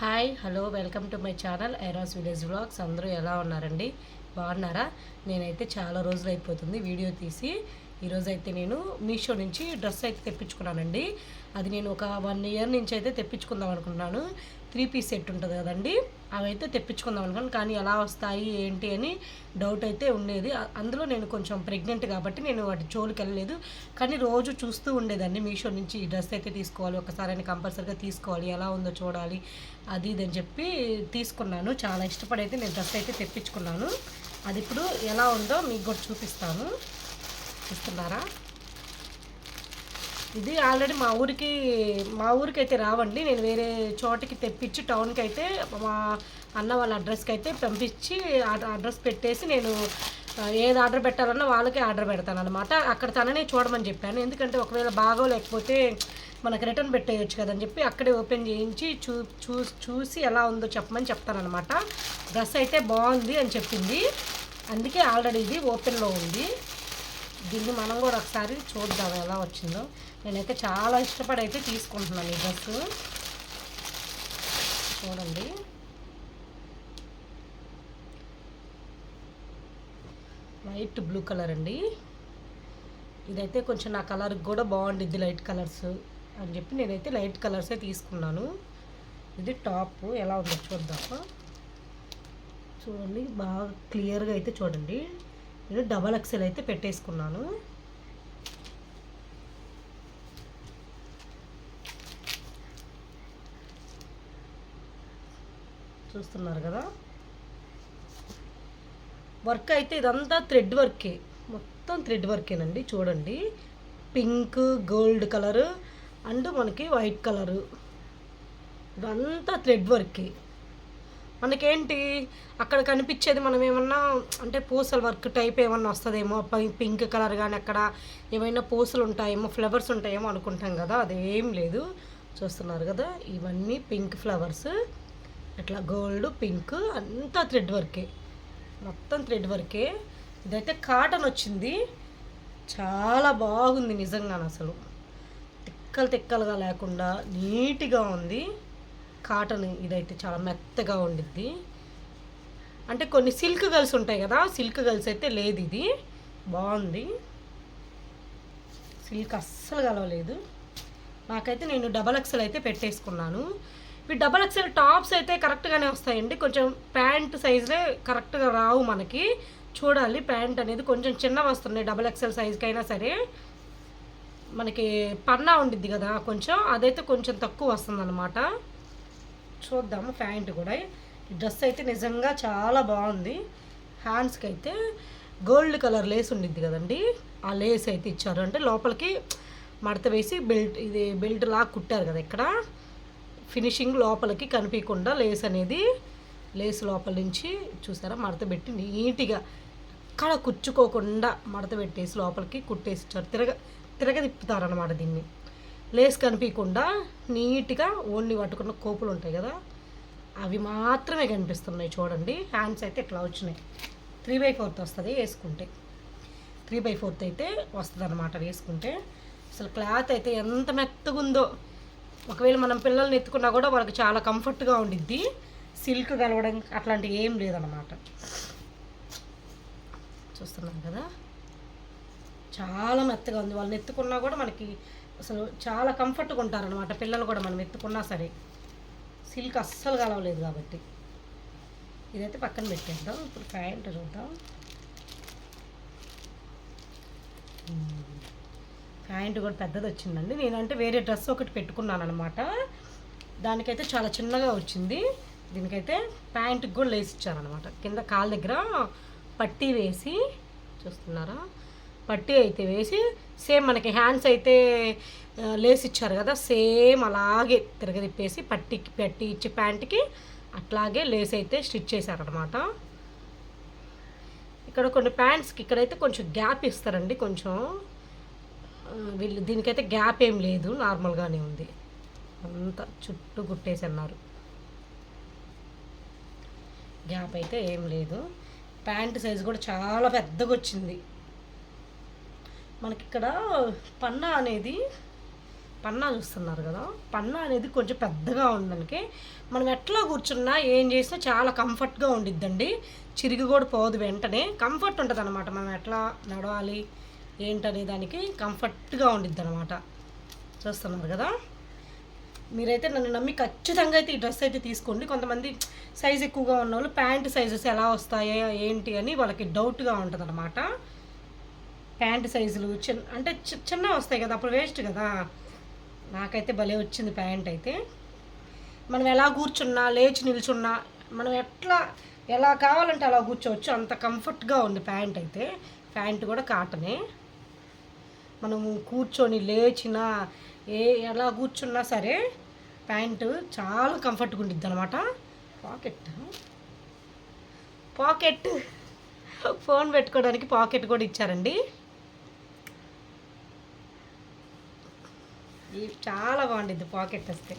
Hi hello welcome to my channel ఐరాస్ village blogs అందరూ ఎలా ఉన్నారండి? బాగున్నారా? నేనైతే చాలా రోజులు అయిపోతుంది వీడియో తీసి. ఈరోజు అయితే నేను మీషో నుంచి డ్రెస్ అయితే తెప్పించుకున్నానండి. అది నేను ఒక వన్ ఇయర్ నుంచి అయితే తెప్పించుకుందాం అనుకున్నాను త్రీ పీస్ సెట్ ఉంటుంది కదండి. అవైతే తెప్పించుకుందాం అనుకున్నాను. కానీ ఎలా వస్తాయి ఏంటి అని డౌట్ అయితే ఉండేది. అందులో నేను కొంచెం ప్రెగ్నెంట్ కాబట్టి నేను వాటి జోలికి వెళ్ళలేదు. కానీ రోజు చూస్తూ ఉండేదాన్ని. మీషో నుంచి ఈ డ్రెస్ అయితే తీసుకోవాలి ఒకసారి అని కంపల్సరీగా తీసుకోవాలి ఎలా ఉందో చూడాలి అది ఇది అని చెప్పి తీసుకున్నాను. చాలా ఇష్టపడి అయితే నేను డ్రెస్ అయితే తెప్పించుకున్నాను. అది ఇప్పుడు ఎలా ఉందో మీకు కూడా చూపిస్తాను. చూస్తున్నారా? ఇది ఆల్రెడీ మా ఊరికి మా ఊరికి అయితే రావండి. నేను వేరే చోటకి తెప్పించి టౌన్కి అయితే మా అన్న వాళ్ళ అడ్రస్కి అయితే పంపించి అడ్రస్ పెట్టేసి నేను ఏది ఆర్డర్ పెట్టాలన్నా వాళ్ళకే ఆర్డర్ పెడతాను అనమాట అక్కడ తననే చూడమని చెప్పాను. ఎందుకంటే ఒకవేళ బాగోలేకపోతే మనకు రిటర్న్ పెట్టేయచ్చు కదని చెప్పి అక్కడే ఓపెన్ చేయించి చూ చూ చూసి ఎలా ఉందో చెప్పమని చెప్తానమాట డ్రెస్ అయితే బాగుంది అని చెప్పింది. అందుకే ఆల్రెడీ ఇది ఓపెన్లో ఉంది. దీన్ని మనం కూడా ఒకసారి చూద్దాం ఎలా వచ్చిందో. నేనైతే చాలా ఇష్టపడి అయితే తీసుకుంటున్నాను ఈ డ్రెస్ చూడండి. లైట్ బ్లూ కలర్ అండి. ఇదైతే కొంచెం నా కలర్కి కూడా బాగుండిద్ది లైట్ కలర్స్ అని చెప్పి నేనైతే లైట్ కలర్సే తీసుకున్నాను. ఇది టాప్ ఎలా ఉందో చూద్దాం చూడండి బాగా క్లియర్గా అయితే చూడండి. నేను డబల్ ఎక్సెల్ అయితే పెట్టేసుకున్నాను. చూస్తున్నారు కదా? వర్క్ అయితే ఇదంతా థ్రెడ్ వర్కే మొత్తం థ్రెడ్ వర్కేనండి చూడండి. పింక్ గోల్డ్ కలర్ అండ్ మనకి వైట్ కలరు ఇదంతా థ్రెడ్ వర్కే మనకేంటి అక్కడ కనిపించేది మనం ఏమన్నా అంటే పూసల వర్క్ టైప్ ఏమన్నా వస్తుందేమో పింక్ కలర్ కానీ అక్కడ ఏమైనా పూసలు ఉంటాయేమో ఫ్లవర్స్ ఉంటాయేమో అనుకుంటాం కదా అదేం లేదు. చూస్తున్నారు కదా ఇవన్నీ పింక్ ఫ్లవర్స్. ఇట్లా గోల్డ్ పింక్ అంతా థ్రెడ్ వర్కే. మొత్తం థ్రెడ్ వర్కే. ఇదైతే కాటన్ వచ్చింది. చాలా బాగుంది నిజంగా అసలు. తిక్కలు తిక్కలుగా లేకుండా నీట్గా ఉంది. కాటన్ ఇదైతే చాలా మెత్తగా ఉండిద్ది. అంటే కొన్ని సిల్క్ గర్ల్స్ ఉంటాయి కదా సిల్క్ గర్ల్స్ అయితే లేదు ఇది. బాగుంది. సిల్క్ అస్సలు కలవలేదు. నాకైతే నేను డబల్ ఎక్సెల్ అయితే పెట్టేసుకున్నాను. ఇవి డబల్ ఎక్సెల్ టాప్స్ అయితే కరెక్ట్గానే వస్తాయండి. కొంచెం ప్యాంట్ సైజులే కరెక్ట్గా రావు మనకి. చూడాలి ప్యాంట్ అనేది కొంచెం చిన్న వస్తున్నాయి డబల్ ఎక్సెల్ సైజ్కి అయినా సరే. మనకి పన్నా ఉండిద్ది కదా కొంచెం అదైతే కొంచెం తక్కువ వస్తుంది చూద్దాము. ప్యాంట్ కూడా. ఈ డ్రెస్ అయితే నిజంగా చాలా బాగుంది. హ్యాండ్స్కి అయితే గోల్డ్ కలర్ లేస్ ఉండిద్ది కదండి. ఆ లేస్ అయితే ఇచ్చారు. అంటే లోపలికి మడత వేసి బెల్ట్ ఇది బెల్ట్ లాగా కుట్టారు కదా ఇక్కడ. ఫినిషింగ్ లోపలికి కనిపించకుండా లేస్ అనేది లేస్ లోపల నుంచి చూసారా మడత పెట్టి నీట్గా అక్కడ కుచ్చుకోకుండా మడత పెట్టేసి లోపలికి కుట్టేసి ఇచ్చారు. తిరగ తిరగ తిప్పుతారనమాట దీన్ని. లేస్ కనిపించకుండా నీట్గా ఓన్లీ పట్టుకున్న కోపులు ఉంటాయి కదా అవి మాత్రమే కనిపిస్తున్నాయి చూడండి. హ్యాండ్స్ అయితే ఇట్లా వచ్చినాయి. త్రీ బై ఫోర్త్ వస్తుంది వేసుకుంటే. త్రీ బై ఫోర్త్ అయితే వస్తుంది అనమాట వేసుకుంటే. అసలు క్లాత్ అయితే ఎంత మెత్తగా ఉందో ఒకవేళ మనం పిల్లల్ని ఎత్తుకున్నా కూడా వాళ్ళకి చాలా కంఫర్ట్గా ఉండిద్ది. సిల్క్ కలవడం అట్లాంటివి ఏం లేదనమాట చూస్తున్నాం కదా. చాలా మెత్తగా ఉంది. వాళ్ళని ఎత్తుకున్నా కూడా మనకి అసలు చాలా కంఫర్ట్గా ఉంటారనమాట పిల్లలు కూడా మనం ఎత్తుకున్నా సరే. సిల్క్ అస్సలు కలవలేదు కాబట్టి. ఇదైతే పక్కన పెట్టేద్దాం. ఇప్పుడు ప్యాంట్ చూద్దాం. ప్యాంట్ కూడా పెద్దది వచ్చిందండి. నేనంటే వేరే డ్రెస్ ఒకటి పెట్టుకున్నాను అనమాట దానికైతే చాలా చిన్నగా వచ్చింది. దీనికైతే ప్యాంట్కి కూడా లేసి ఇచ్చారనమాట కింద కాళ్ళ దగ్గర పట్టీ వేసి చూస్తున్నారా? పట్టి అయితే వేసి సేమ్ మనకి హ్యాండ్స్ అయితే లేస్ ఇచ్చారు కదా సేమ్ అలాగే తిరగదిప్పేసి పట్టికి పట్టి ఇచ్చి ప్యాంట్కి అట్లాగే లేస్ అయితే స్టిచ్ చేశారనమాట ఇక్కడ కొన్ని ప్యాంట్స్కి ఇక్కడైతే కొంచెం గ్యాప్ ఇస్తారండి కొంచెం వీళ్ళు దీనికైతే గ్యాప్ ఏం లేదు నార్మల్గానే ఉంది. అంతా చుట్టూ కుట్టేసి అన్నారు గ్యాప్ అయితే ఏం లేదు. ప్యాంట్ సైజ్ కూడా చాలా పెద్దగా వచ్చింది. మనకి ఇక్కడ పన్నా అనేది పన్నా చూస్తున్నారు కదా. పన్నా అనేది కొంచెం పెద్దగా ఉండడానికి మనం ఎట్లా కూర్చున్నా ఏం చేసినా చాలా కంఫర్ట్గా ఉండిద్దండి. చిరిగి కూడా పోదు వెంటనే. కంఫర్ట్ ఉంటుంది అనమాట మనం ఎట్లా నడవాలి ఏంటనే దానికి కంఫర్ట్గా ఉండిద్ది అనమాట చూస్తున్నారు కదా. మీరైతే నన్ను నమ్మి ఖచ్చితంగా అయితే ఈ డ్రెస్ అయితే తీసుకోండి. కొంతమంది సైజ్ ఎక్కువగా ఉన్న వాళ్ళు ప్యాంట్ సైజెస్ ఎలా వస్తాయో ఏంటి అని వాళ్ళకి డౌట్గా ఉంటుంది అనమాట ప్యాంట్ సైజులు చిన్న అంటే చి- చిన్న వస్తాయి కదా అప్పుడు వేస్ట్ కదా. నాకైతే భలే వచ్చింది ప్యాంట్ అయితే. మనం ఎలా కూర్చున్నా లేచి నిల్చున్నా మనం ఎట్లా ఎలా కావాలంటే అలా కూర్చోవచ్చు. అంత కంఫర్ట్గా ఉంది ప్యాంట్ అయితే. ప్యాంట్ కూడా కాటనే. మనము కూర్చొని లేచినా ఏ ఎలా కూర్చున్నా సరే ప్యాంటు చాలా కంఫర్ట్గా ఉండిద్ది అనమాట పాకెట్. పాకెట్. ఫోన్ పెట్టుకోవడానికి పాకెట్ కూడా ఇచ్చారండి. ఈ చాలా బాగుండిద్ది పాకెట్ వస్తే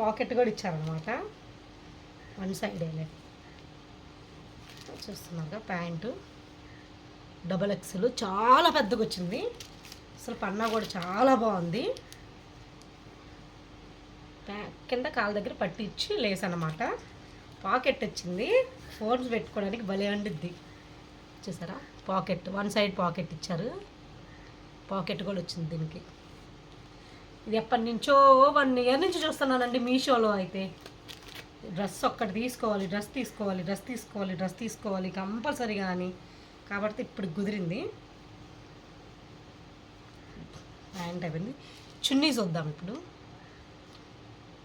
పాకెట్ కూడా ఇచ్చారనమాట వన్ సైడ్ వెళ్ళే చూస్తున్నారుగా ప్యాంటు. డబల్ ఎక్స్లు చాలా పెద్దగా వచ్చింది అసలు పన్నా కూడా చాలా బాగుంది. ప్యా- కింద కాళ్ళ దగ్గర పట్టించి లేస్ అనమాట పాకెట్ వచ్చింది ఫోన్స్ పెట్టుకోవడానికి భలే ఉండిద్ది. చూసారా? పాకెట్ వన్ సైడ్ పాకెట్ ఇచ్చారు. పాకెట్ కూడా వచ్చింది దీనికి. ఇది ఎప్పటి నుంచో వన్ ఇయర్ నుంచి చూస్తున్నానండి మీషోలో అయితే. డ్రెస్ ఒక్కటి తీసుకోవాలి డ్రెస్ తీసుకోవాలి డ్రెస్ తీసుకోవాలి డ్రెస్ తీసుకోవాలి కంపల్సరీగా అని కాబట్టి ఇప్పుడు కుదిరింది. ప్యాంట్ అయిపోయింది. చున్నీ చూద్దాం ఇప్పుడు.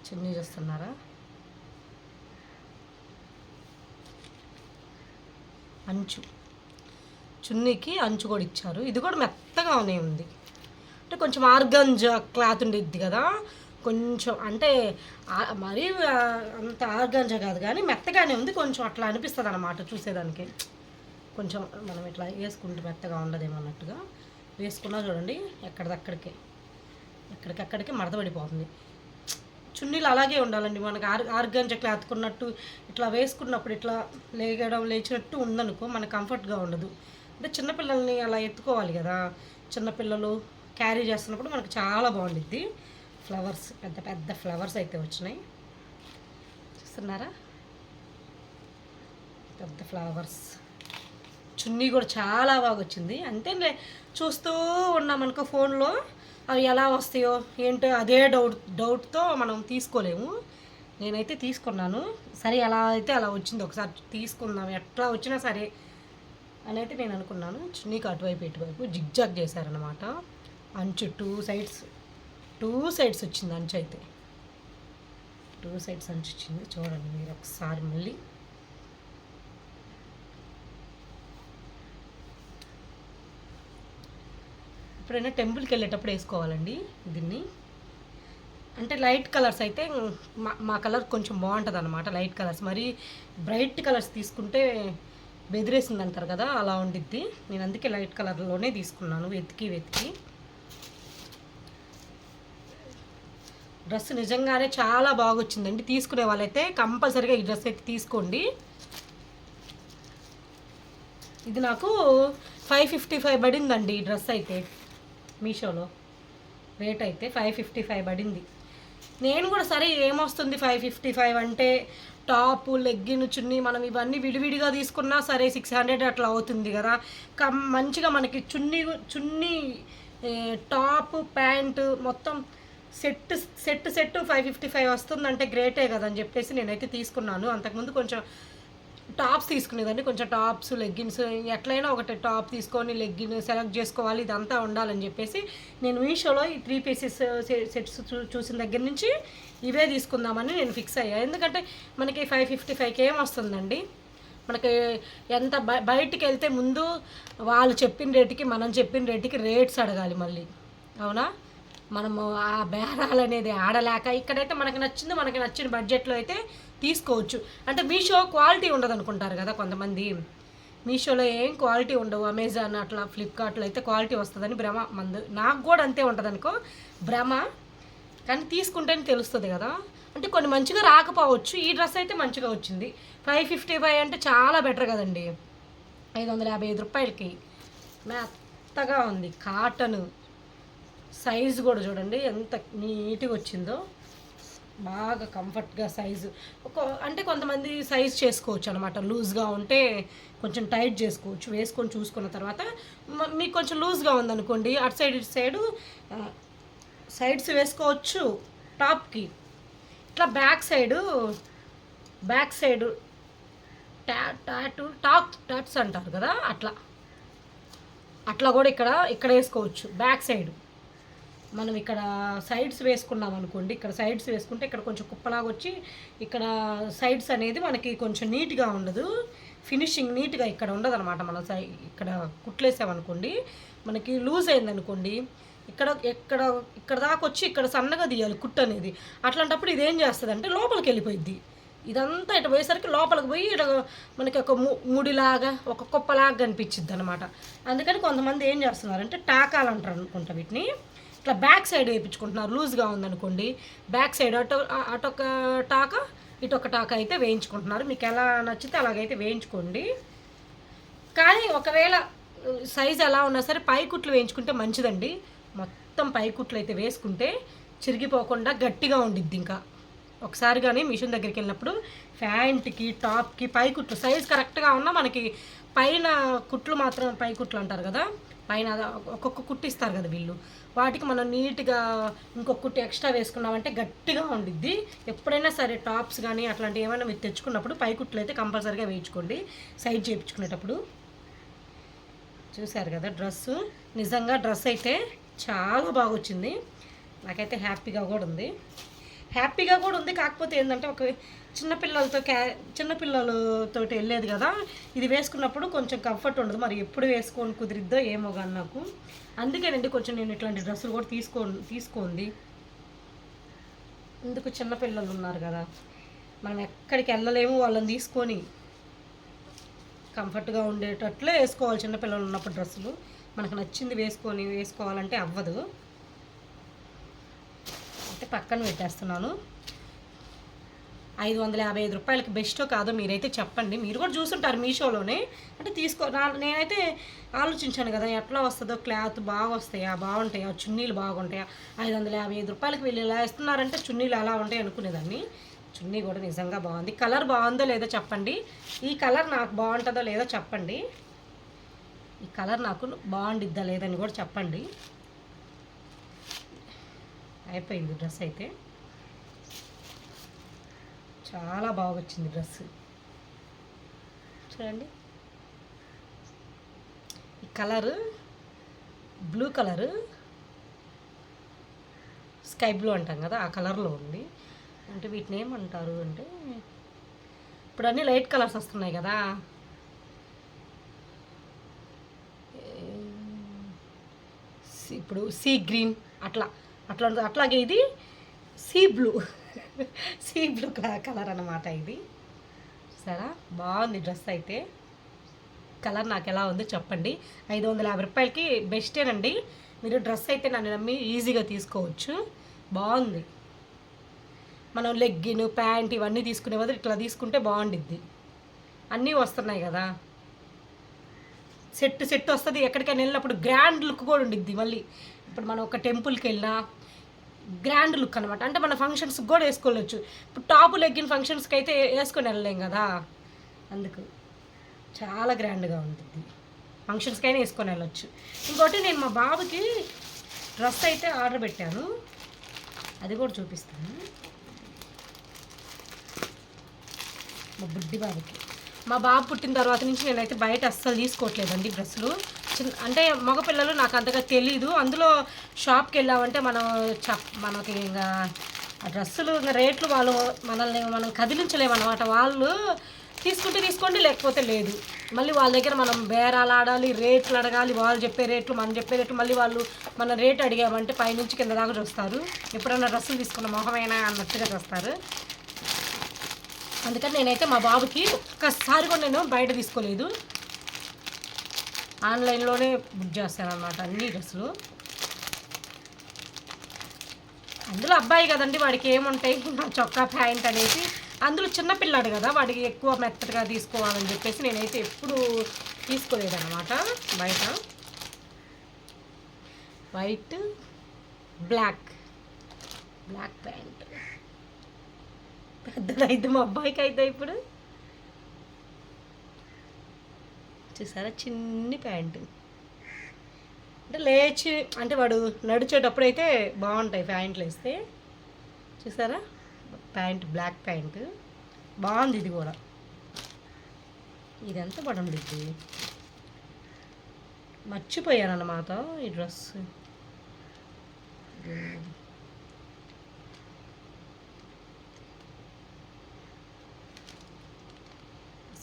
చున్నీ చూస్తున్నారా? అంచు. చున్నీకి అంచు కూడా ఇచ్చారు. ఇది కూడా మెత్తగానే ఉంది. అంటే కొంచెం ఆర్గంజ క్లాత్ ఉండిద్ది కదా. కొంచెం అంటే మరీ అంత ఆర్గంజ కాదు కానీ మెత్తగానే ఉంది. కొంచెం అట్లా అనిపిస్తుంది అనమాట చూసేదానికి. కొంచెం మనం ఇట్లా వేసుకుంటే మెత్తగా ఉండదేమో అన్నట్టుగా. వేసుకున్నా చూడండి ఎక్కడిదక్కడికే ఎక్కడికక్కడికి మడతపడిపోతుంది. చున్నీలు అలాగే ఉండాలండి. మనకి ఆర్ ఆర్గంజ క్లాత్ కొన్నట్టు ఇట్లా వేసుకున్నప్పుడు ఇట్లా లేగడం లేచినట్టు ఉందనుకో మనకు కంఫర్ట్గా ఉండదు. అంటే చిన్నపిల్లల్ని అలా ఎత్తుకోవాలి కదా. చిన్నపిల్లలు క్యారీ చేస్తున్నప్పుడు మనకు చాలా బాగుండిద్ది. ఫ్లవర్స్ పెద్ద పెద్ద ఫ్లవర్స్ అయితే వచ్చినాయి. చూస్తున్నారా? పెద్ద ఫ్లవర్స్ చున్నీ కూడా చాలా బాగా వచ్చింది. అంటే చూస్తూ ఉన్నామనుకో ఫోన్లో. అవి ఎలా వస్తాయో ఏంటో అదే డౌట్ డౌట్తో మనం తీసుకోలేము. నేనైతే తీసుకున్నాను. సరే ఎలా అయితే అలా వచ్చింది ఒకసారి తీసుకుందాం. ఎట్లా వచ్చినా సరే అని అయితే నేను అనుకున్నాను. చున్నీకి అటువైపు ఇటువైపు జిగ్జాగ్ చేశారనమాట అంచు టూ సైడ్స్ టూ సైడ్స్ వచ్చింది అంచు అయితే. టూ సైడ్స్ అంచు వచ్చింది. చూడండి మీరు ఒకసారి మళ్ళీ. ఎప్పుడైనా టెంపుల్కి వెళ్ళేటప్పుడు వేసుకోవాలండి దీన్ని. అంటే లైట్ కలర్స్ అయితే మా మా కలర్ కొంచెం బాగుంటుంది అనమాట లైట్ కలర్స్. మరి బ్రైట్ కలర్స్ తీసుకుంటే బెదిరేసింది అంటారు కదా అలా ఉండిద్ది. నేను అందుకే లైట్ కలర్లోనే తీసుకున్నాను వెతికి వెతికి. డ్రెస్ నిజంగానే చాలా బాగొచ్చిందండి తీసుకునే వాళ్ళైతే కంపల్సరీగా ఈ డ్రెస్ అయితే తీసుకోండి. ఇది నాకు ఫైవ్ ఫిఫ్టీ ఫైవ్ పడిందండి ఈ డ్రెస్ అయితే. మీషోలో. రేట్ అయితే ఫైవ్ ఫిఫ్టీ ఫైవ్ పడింది. నేను కూడా సరే ఏమొస్తుంది ఫైవ్ ఫిఫ్టీ ఫైవ్ అంటే టాప్ లెగ్గిన్ చున్నీ మనం ఇవన్నీ విడివిడిగా తీసుకున్నా సరే సిక్స్ హండ్రెడ్ అట్లా అవుతుంది కదా. కం మంచిగా మనకి చున్నీ చున్నీ టాప్ ప్యాంటు మొత్తం set set set five fifty five వస్తుందంటే గ్రేటే కదని చెప్పేసి నేనైతే తీసుకున్నాను. అంతకుముందు కొంచెం టాప్స్ తీసుకునేదండి కొంచెం టాప్స్ లెగ్గిన్స్ ఎట్లయినా ఒకటి టాప్ తీసుకొని లెగ్గిన్ సెలెక్ట్ చేసుకోవాలి. ఇదంతా ఉండాలని చెప్పేసి నేను మీషోలో ఈ త్రీ పీసెస్ సెట్స్ చూసిన దగ్గర నుంచి ఇవే తీసుకుందామని నేను ఫిక్స్ అయ్యా. ఎందుకంటే మనకి ఫైవ్ ఫిఫ్టీ ఫైవ్కి ఏం వస్తుందండి? మనకి ఎంత బ బయటికి వెళ్తే ముందు వాళ్ళు చెప్పిన రేటుకి మనం చెప్పిన రేటుకి రేట్స్ అడగాలి మళ్ళీ. అవునా? మనము ఆ బేరాలు అనేది ఆడలేక ఇక్కడైతే మనకి నచ్చింది మనకి నచ్చిన బడ్జెట్లో అయితే తీసుకోవచ్చు. అంటే మీషో క్వాలిటీ ఉండదు అనుకుంటారు కదా కొంతమంది. మీషోలో ఏం క్వాలిటీ ఉండవు. అమెజాన్ అట్లా ఫ్లిప్కార్ట్లో అయితే క్వాలిటీ వస్తుందని భ్రమ మందు నాకు కూడా అంతే ఉంటుంది అనుకో భ్రమ. కానీ తీసుకుంటేనే తెలుస్తుంది కదా. అంటే కొన్ని మంచిగా రాకపోవచ్చు. ఈ డ్రెస్ అయితే మంచిగా వచ్చింది. ఫైవ్ ఫిఫ్టీ ఫైవ్ అంటే చాలా బెటర్ కదండి. ఐదు వందల యాభై ఐదు రూపాయలకి. మెత్తగా ఉంది. కాటన్. సైజు కూడా చూడండి ఎంత నీట్గా వచ్చిందో. బాగా కంఫర్ట్గా సైజు. ఒక అంటే కొంతమంది సైజ్ చేసుకోవచ్చు అనమాట లూజ్గా ఉంటే కొంచెం టైట్ చేసుకోవచ్చు. వేసుకొని చూసుకున్న తర్వాత మ- మీకు కొంచెం లూజ్గా ఉందనుకోండి అటు సైడ్ ఇటు సైడు సైడ్స్ వేసుకోవచ్చు టాప్కి. ఇట్లా బ్యాక్ సైడు బ్యాక్ సైడు టా టాటు టాప్ టాట్స్ అంటారు కదా అట్లా. అట్లా కూడా ఇక్కడ ఇక్కడ వేసుకోవచ్చు బ్యాక్ సైడ్. మనం ఇక్కడ సైడ్స్ వేసుకున్నాం అనుకోండి ఇక్కడ సైడ్స్ వేసుకుంటే ఇక్కడ కొంచెం కుప్పలాగా వచ్చి ఇక్కడ సైడ్స్ అనేది మనకి కొంచెం నీట్గా ఉండదు. ఫినిషింగ్ నీట్గా ఇక్కడ ఉండదు అనమాట మనం సై ఇక్కడ కుట్లేసామనుకోండి మనకి లూజ్ అయిందనుకోండి ఇక్కడ ఎక్కడ ఇక్కడ దాకా వచ్చి ఇక్కడ సన్నగా తీయాలి కుట్టు అనేది. అట్లాంటప్పుడు ఇదేం చేస్తుంది అంటే లోపలికి వెళ్ళిపోయిద్ది. ఇదంతా ఇటు పోయేసరికి లోపలికి పోయి ఇటు మనకి ఒక ము ముడిలాగా ఒక కుప్పలాగా కనిపించిద్ది అనమాట అందుకని కొంతమంది ఏం చేస్తున్నారంటే టాకాలు అంటారు అనుకుంటా వీటిని. ఇట్లా బ్యాక్ సైడ్ వేయించుకుంటున్నారు లూజ్గా ఉందనుకోండి. బ్యాక్ సైడ్ అటు అటొక టాక ఇటొక టాక అయితే వేయించుకుంటున్నారు. మీకు ఎలా నచ్చితే అలాగైతే వేయించుకోండి. కానీ ఒకవేళ సైజ్ ఎలా ఉన్నా సరే పైకుట్లు వేయించుకుంటే మంచిదండి. మొత్తం పైకుట్లు అయితే వేసుకుంటే చిరిగిపోకుండా గట్టిగా ఉండిద్ది ఇంకా. ఒకసారి కానీ మిషన్ దగ్గరికి వెళ్ళినప్పుడు ప్యాంట్కి టాప్కి పై కుట్లు సైజ్ కరెక్ట్గా ఉన్నా మనకి పైన కుట్లు మాత్రం పై కుట్లు అంటారు కదా పైన ఒక్కొక్క కుట్టు ఇస్తారు కదా వీళ్ళు. వాటికి మనం నీట్గా ఇంకొకటి ఎక్స్ట్రా వేసుకున్నామంటే గట్టిగా ఉండిద్ది. ఎప్పుడైనా సరే టాప్స్ కానీ అట్లాంటివి ఏమైనా మీరు తెచ్చుకున్నప్పుడు పైకుట్లు అయితే కంపల్సరీగా వేయించుకోండి. సైజ్ చేయించుకునేటప్పుడు. చూశారు కదా డ్రెస్సు? నిజంగా డ్రెస్ అయితే చాలా బాగా వచ్చింది నాకైతే హ్యాపీగా కూడా ఉంది. హ్యాపీగా కూడా ఉంది. కాకపోతే ఏంటంటే ఒక చిన్నపిల్లలతో క్యా చిన్నపిల్లలతో వెళ్ళేది కదా. ఇది వేసుకున్నప్పుడు కొంచెం కంఫర్ట్ ఉండదు. మరి ఎప్పుడు వేసుకొని కుదిరిద్దో ఏమో కానీ నాకు. అందుకేనండి కొంచెం నేను ఇట్లాంటి డ్రెస్సులు కూడా తీసుకో తీసుకోండి. ఇందుకు చిన్నపిల్లలు ఉన్నారు కదా. మనం ఎక్కడికి వెళ్ళలేము. వాళ్ళని తీసుకొని కంఫర్ట్గా ఉండేటట్లే వేసుకోవాలి. చిన్నపిల్లలు ఉన్నప్పుడు డ్రెస్సులు. మనకు నచ్చింది వేసుకొని వేసుకోవాలంటే అవ్వదు. అయితే పక్కన పెట్టేస్తున్నాను. ఐదు వందల యాభై ఐదు రూపాయలకి బెస్టో కాదో మీరైతే చెప్పండి. మీరు కూడా చూసుంటారు మీషోలోనే. అంటే తీసుకో నేనైతే ఆలోచించాను కదా ఎట్లా వస్తుందో క్లాత్ బాగా వస్తాయా బాగుంటాయా చున్నీలు బాగుంటాయా? ఐదు వందల యాభై ఐదు రూపాయలకి వీళ్ళు ఇలా ఇస్తున్నారంటే చున్నీలు అలా ఉంటాయి అనుకునేదాన్ని. చున్నీ కూడా నిజంగా బాగుంది. కలర్ బాగుందో లేదో చెప్పండి. ఈ కలర్ నాకు బాగుంటుందో లేదో చెప్పండి. ఈ కలర్ నాకు బాగుండిద్దా లేదని కూడా చెప్పండి. అయిపోయింది డ్రెస్ అయితే. చాలా బాగా వచ్చింది డ్రెస్. చూడండి. ఈ colour blue colour. Sky blue అంటాం కదా ఆ కలర్లో ఉంది. అంటే వీటిని ఏమంటారు అంటే ఇప్పుడు అన్నీ లైట్ కలర్స్ వస్తున్నాయి కదా. ఇప్పుడు సీ గ్రీన్ అట్లా. అట్లా ఉంటుంది. అట్లాగే ఇది sea blue. Sea blue colour అన్నమాట ఇది. సరే బాగుంది డ్రెస్ అయితే. కలర్ నాకు ఎలా ఉందో చెప్పండి. ఐదు వందల యాభై రూపాయలకి బెస్టేనండి. మీరు డ్రెస్ అయితే నన్ను నమ్మి ఈజీగా తీసుకోవచ్చు. బాగుంది. మనం లెగ్గిన్ ప్యాంట్ ఇవన్నీ తీసుకునే బదులు ఇట్లా తీసుకుంటే బాగుండిద్ది. అన్నీ వస్తున్నాయి కదా. సెట్ సెట్ వస్తుంది. ఎక్కడికైనా వెళ్ళినప్పుడు గ్రాండ్ లుక్ కూడా ఉండిద్ది మళ్ళీ. ఇప్పుడు మనం ఒక టెంపుల్కి వెళ్ళినా గ్రాండ్ లుక్ అనమాట అంటే మన ఫంక్షన్స్కి కూడా వేసుకోవచ్చు. ఇప్పుడు టాపు లెగ్గిన ఫంక్షన్స్కి అయితే వేసుకొని వెళ్ళలేం కదా. అందుకు చాలా గ్రాండ్గా ఉంటుంది. ఫంక్షన్స్కైనా వేసుకొని వెళ్ళొచ్చు. ఇంకోటి నేను మా బాబుకి డ్రెస్ అయితే ఆర్డర్ పెట్టాను. అది కూడా చూపిస్తాను. మా బుడ్డి బాబుకి. మా బాబు పుట్టిన తర్వాత నుంచి నేనైతే బయట అస్సలు తీసుకోవట్లేదండి డ్రెస్సులు. అంటే మగపిల్లలు నాకు అంతగా తెలీదు. అందులో షాప్కి వెళ్ళామంటే మనం చప్ మనకి ఇంకా డ్రెస్సులు ఇంకా రేట్లు వాళ్ళు మనల్ని మనం కదిలించలేమన్నమాట. వాళ్ళు తీసుకుంటే తీసుకోండి లేకపోతే లేదు. మళ్ళీ వాళ్ళ దగ్గర మనం బేరాలు ఆడాలి రేట్లు అడగాలి. వాళ్ళు చెప్పే రేట్లు మనం చెప్పే రేట్లు. మళ్ళీ వాళ్ళు మన రేట్ అడిగామంటే పైనుంచి కింద దాకా చూస్తారు. ఎప్పుడన్నా డ్రెస్సులు తీసుకున్న మొహమైనా అన్నట్టుగా చూస్తారు. అందుకని నేనైతే మా బాబుకి ఒక్కసారి కూడా నేను బయట తీసుకోలేదు. ఆన్లైన్లోనే బుక్ చేస్తానమాట అన్ని డ్రెస్సులు. అందులో అబ్బాయి కదండి వాడికి ఏముంటాయి? చొక్కా ప్యాంట్ అనేసి. అందులో చిన్నపిల్లాడు కదా వాడికి ఎక్కువ మెత్తగా తీసుకోవాలని చెప్పేసి నేనైతే ఎప్పుడు తీసుకోలేదన్నమాట. బయట. White black. Black pant. పెద్దదైతే మా అబ్బాయికి అయితే ఇప్పుడు. చూసారా చిన్ని ప్యాంటు. అంటే లేచి అంటే వాడు నడిచేటప్పుడు అయితే బాగుంటాయి ప్యాంట్లు వేస్తే. చూసారా? Pant black pant. బాగుంది ఇది కూడా. ఇది ఎంత పడండి ఇది? మర్చిపోయాను అన్నమాట ఈ డ్రెస్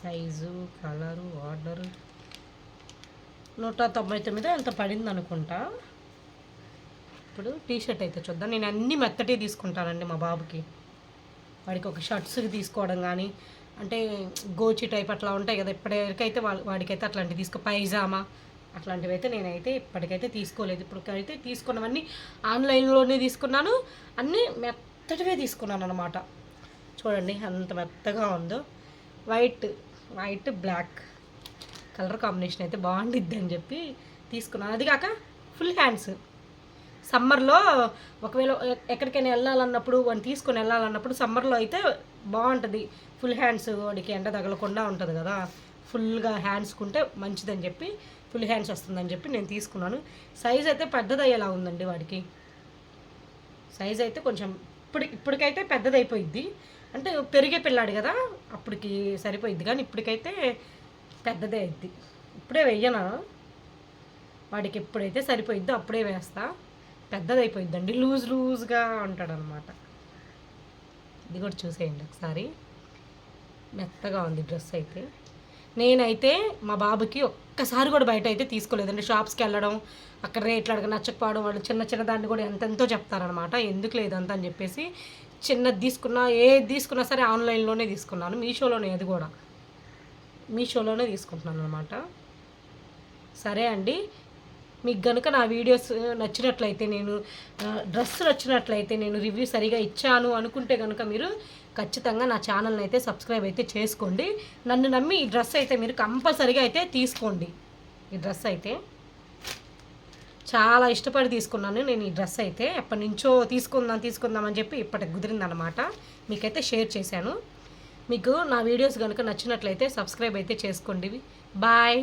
సైజు కలరు ఆర్డరు. నూట తొంభై తొమ్మిది ఎంత పడింది అనుకుంటా ఇప్పుడు టీ షర్ట్ అయితే చూద్దాం. నేను అన్ని మెత్తటి తీసుకుంటానండి మా బాబుకి. వాడికి ఒక షర్ట్స్కి తీసుకోవడం కానీ అంటే గోచి టైప్ అట్లా ఉంటాయి కదా ఇప్పటివరకైతే వాడికైతే అట్లాంటివి తీసుకో పైజామా అట్లాంటివి అయితే నేనైతే ఇప్పటికైతే తీసుకోలేదు. ఇప్పటికైతే తీసుకున్నవన్నీ ఆన్లైన్లోనే తీసుకున్నాను. అన్నీ మెత్తటివే తీసుకున్నాను అనమాట చూడండి అంత మెత్తగా ఉందో. White white black colour combination అయితే బాగుండిద్ది అని చెప్పి తీసుకున్నాను. అది కాక ఫుల్ హ్యాండ్స్. సమ్మర్లో ఒకవేళ ఎక్కడికైనా వెళ్ళాలన్నప్పుడు వాడిని తీసుకొని వెళ్ళాలన్నప్పుడు సమ్మర్లో అయితే బాగుంటుంది. ఫుల్ హ్యాండ్స్ వాడికి ఎండ తగలకుండా ఉంటుంది కదా. ఫుల్గా హ్యాండ్స్కుంటే మంచిదని చెప్పి ఫుల్ హ్యాండ్స్ వస్తుందని చెప్పి నేను తీసుకున్నాను. సైజ్ అయితే పెద్దదయ్యేలా ఉందండి వాడికి. సైజ్ అయితే కొంచెం ఇప్పుడు ఇప్పటికైతే పెద్దదైపోయిద్ది. అంటే పెరిగే పిల్లాడు కదా అప్పటికి సరిపోయిద్ది. కానీ ఇప్పటికైతే పెద్దదే అయింది ఇప్పుడే వెయ్యను? వాడికి ఎప్పుడైతే సరిపోయిద్దో అప్పుడే వేస్తా. పెద్దదైపోయిద్దండి. లూజ్ లూజ్గా ఉంటాడనమాట ఇది కూడా చూసేయండి ఒకసారి. మెత్తగా ఉంది డ్రెస్ అయితే. నేనైతే మా బాబుకి ఒక్కసారి కూడా బయట అయితే తీసుకోలేదండి. షాప్స్కి వెళ్ళడం అక్కడ రేట్లు అడగ నచ్చకపోవడం వాళ్ళు చిన్న చిన్న దాన్ని కూడా ఎంతెంతో చెప్తారనమాట. ఎందుకు లేదంత అని చెప్పేసి చిన్నది తీసుకున్నా ఏది తీసుకున్నా సరే ఆన్లైన్లోనే తీసుకున్నాను. మీషోలోనే అది కూడా. మీషోలోనే తీసుకుంటున్నాను అనమాట సరే అండి. మీకు గనుక నా వీడియోస్ నచ్చినట్లయితే నేను డ్రెస్ నచ్చినట్లయితే నేను రివ్యూ సరిగా ఇచ్చాను అనుకుంటే కనుక మీరు ఖచ్చితంగా నా ఛానల్ని అయితే సబ్స్క్రైబ్ అయితే చేసుకోండి. నన్ను నమ్మి ఈ డ్రెస్ అయితే మీరు కంపల్సరీగా అయితే తీసుకోండి. ఈ డ్రెస్ అయితే చాలా ఇష్టపడి తీసుకున్నాను నేను ఈ డ్రెస్ అయితే. ఎప్పటి నుంచో తీసుకుందాం తీసుకుందాం అని చెప్పి ఇప్పటికి కుదిరిందనమాట మీకైతే షేర్ చేశాను. మీకు నా వీడియోస్ కనుక నచ్చినట్లయితే సబ్స్క్రైబ్ అయితే చేసుకోండి. బాయ్.